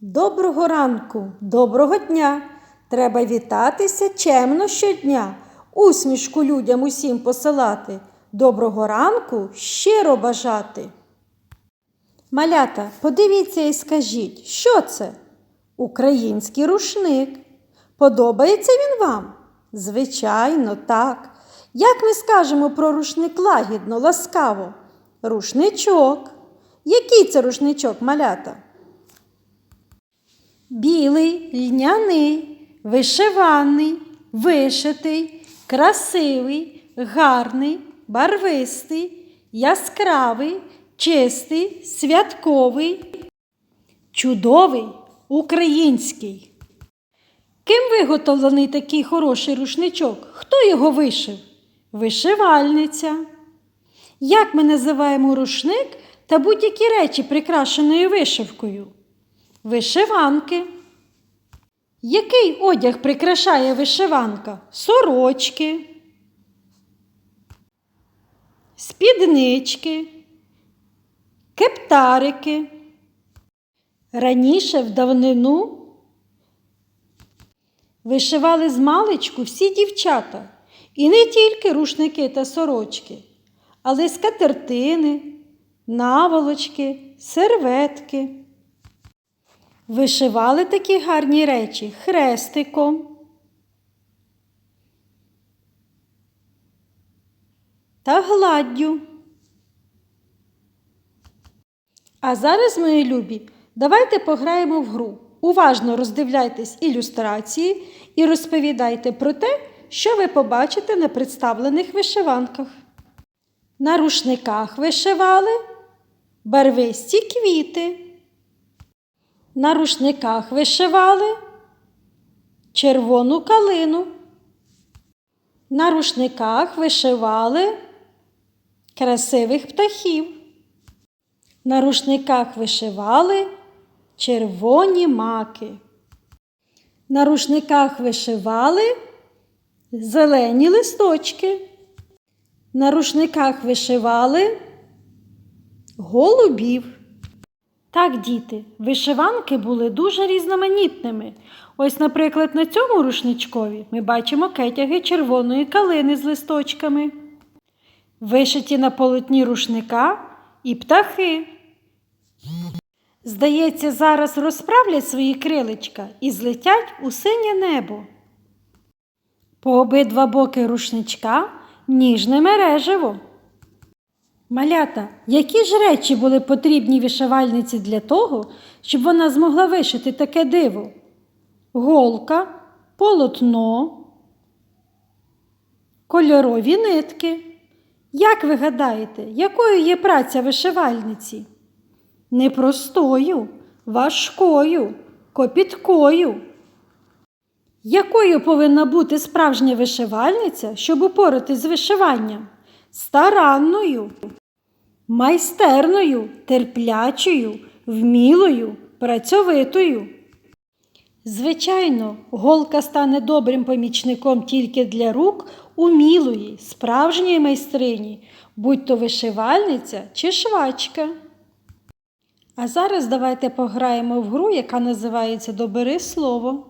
Доброго ранку, доброго дня. Треба вітатися чемно щодня, усмішку людям усім посилати. Доброго ранку щиро бажати. Малята, подивіться і скажіть, що це? Український рушник. Подобається він вам? Звичайно, так. Як ми скажемо про рушник лагідно, ласкаво? Рушничок. Який це рушничок, малята? Білий, льняний, вишиваний, вишитий, красивий, гарний, барвистий, яскравий, чистий, святковий, чудовий, український. Ким виготовлений такий хороший рушничок? Хто його вишив? Вишивальниця. Як ми називаємо рушник та будь-які речі, прикрашеною вишивкою? Вишиванки. Який одяг прикрашає вишиванка? Сорочки, спіднички, кептарики. Раніше в давнину вишивали з маличку всі дівчата, і не тільки рушники та сорочки, але й скатертини, наволочки, серветки. Вишивали такі гарні речі хрестиком. Та гладдю. А зараз, мої любі, давайте пограємо в гру. Уважно роздивляйтесь ілюстрації і розповідайте про те, що ви побачите на представлених вишиванках. На рушниках вишивали барвисті квіти. На рушниках вишивали червону калину. На рушниках вишивали красивих птахів. На рушниках вишивали червоні маки. На рушниках вишивали зелені листочки. На рушниках вишивали голубів. Так, діти, вишиванки були дуже різноманітними. Ось, наприклад, на цьому рушничкові ми бачимо кетяги червоної калини з листочками, вишиті на полотні рушника і птахи. Здається, зараз розправлять свої крилечка і злетять у синє небо. По обидва боки рушничка ніжне мережево. Малята, які ж речі були потрібні вишивальниці для того, щоб вона змогла вишити таке диво? Голка, полотно, кольорові нитки. Як ви гадаєте, якою є праця вишивальниці? Непростою, важкою, копіткою. Якою повинна бути справжня вишивальниця, щоб упоратись з вишиванням? Старанною, майстерною, терплячою, вмілою, працьовитою. Звичайно, голка стане добрим помічником тільки для рук умілої, справжньої майстрині, будь то вишивальниця чи швачка. А зараз давайте пограємо в гру, яка називається Добери слово.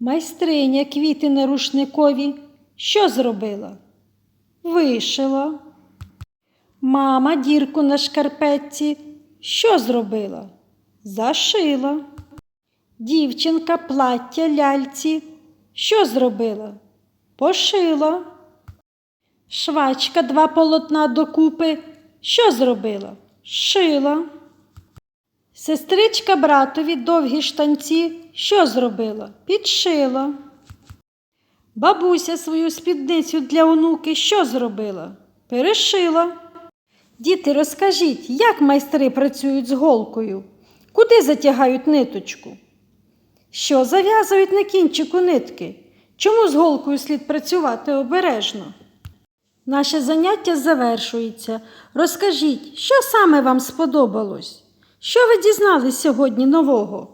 Майстриня квіти на рушникові що зробила? Вишила. Мама дірку на шкарпетці що зробила? Зашила. Дівчинка плаття ляльці що зробила? Пошила. Швачка два полотна докупи що зробила? Шила. Сестричка братові довгі штанці що зробила? Підшила. Бабуся свою спідницю для онуки що зробила? Перешила. Діти, розкажіть, як майстри працюють з голкою? Куди затягають ниточку? Що зав'язують на кінчику нитки? Чому з голкою слід працювати обережно? Наше заняття завершується. Розкажіть, що саме вам сподобалось? Що ви дізнались сьогодні нового?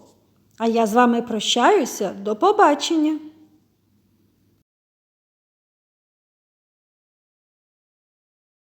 А я з вами прощаюся. До побачення!